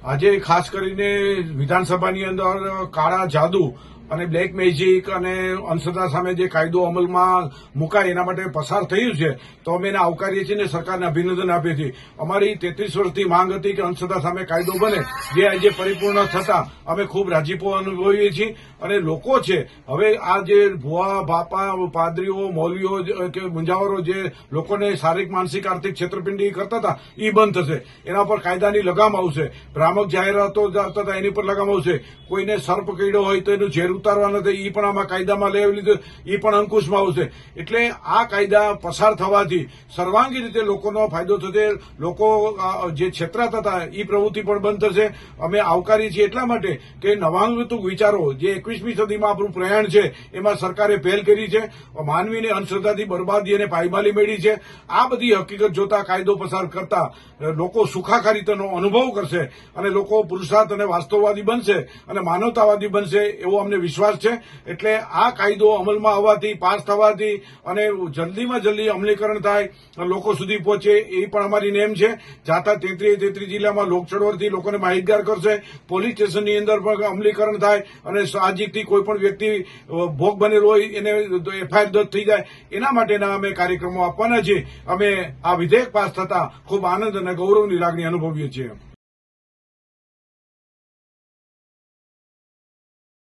આજે ખાસ કરીને વિધાનસભાની અંદર કાળા જાદુ અને બ્લેક મેજિક અને અંધશ્રદ્ધા સામે જે કાયદો અમલમાં મુકાય એના માટે પસાર થયું છે, તો અમે એને આવકારીએ છીએ અને સરકારને અભિનંદન આપીએ છીએ. અમારી તેત્રીસ વર્ષથી માંગ હતી કે અંધશ્રદ્ધા સામે કાયદો બને, જે આજે પરિપૂર્ણ થતા અમે ખૂબ રાજીપો અનુભવીએ છીએ. અને લોકો છે, હવે આ જે ભુવા બાપા પાદરીઓ, મૌલીઓ કે મુંજાવરો જે લોકોને શારીરિક, માનસિક, આર્થિક છેતરપિંડી કરતા હતા એ બંધ થશે. એના પર કાયદાની લગામ આવશે. ભ્રામક જાહેરાતો આપતા હતા, એની પર લગામ આવશે. કોઈને સર્પ કીડો હોય તો એનું ઝેર ઉતારવા નથી એ પણ આમાં કાયદામાં લઈ લીધું એ પણ અંકુશમાં આવશે. એટલે આ કાયદા પસાર થવાથી સર્વાંગી રીતે લોકોનો ફાયદો થશે, લોકો જે છેતરાતા હતા એ પ્રવૃત્તિ પણ બંધ થશે. અમે આવકારીએ છીએ એટલા માટે કે નવાંગતુક વિચારો, જે એકવીસમી સદીમાં આપણું પ્રયાણ છે, એમાં સરકારે પહેલ કરી છે, માનવીને અંધશ્રદ્ધાથી બરબાદી અને પાયમાલી મેળવી છે. આ બધી હકીકત જોતા કાયદો પસાર કરતા લોકો સુખાકારીતાનો અનુભવ કરશે અને લોકો પુરુષાર્થ અને વાસ્તવવાદી બનશે અને માનવતાવાદી બનશે, એવો અમને વિશ્વાસ છે. એટલે આ કાયદો અમલમાં આવવાથી, પાસ થવાથી અને જલ્દીમાં જલ્દી અમલીકરણ થાય લોકો સુધી પહોંચે, એ પણ અમારી નેમ છે. જાતા તેત્રીસ તેત્રીસ જિલ્લામાં લોકચળવળથી લોકોને માહિતગાર કરશે. પોલીસ સ્ટેશનની અંદર પણ અમલીકરણ થાય અને સાહજિકથી કોઈ પણ વ્યક્તિ ભોગ બનેલો હોય, એને એફઆઈઆર દર્જ થઈ જાય. એના માટેના અમે કાર્યક્રમો આપવાના છીએ. અમે આ વિધેયક પાસ થતા ખૂબ આનંદ અને ગૌરવની લાગણી અનુભવીએ છીએ.